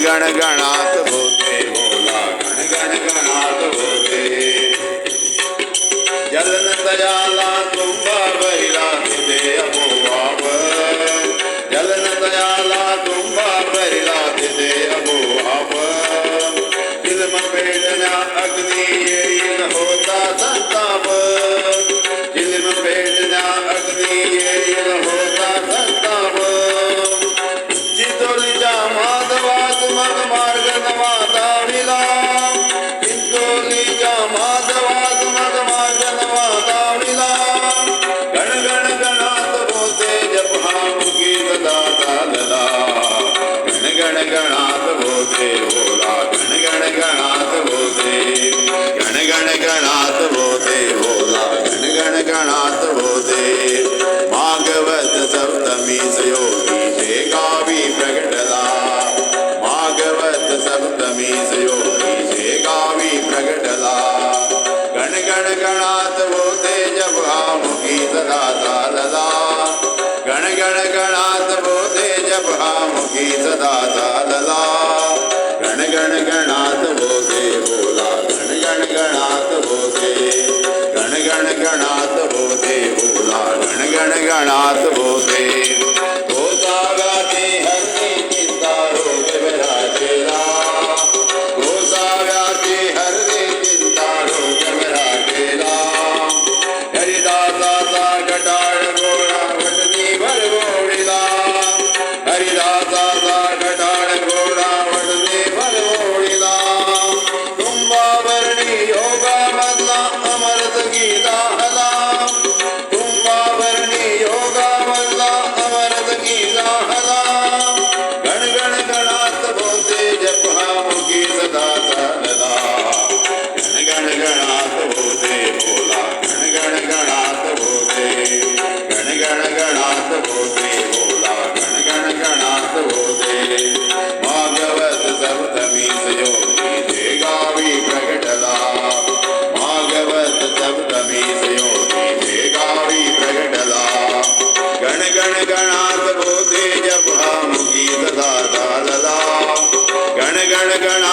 गण गणात होते. बोला होते. जलन तयाला तुंबा बैला हृदय Pero... गणात् भूते ಗಣ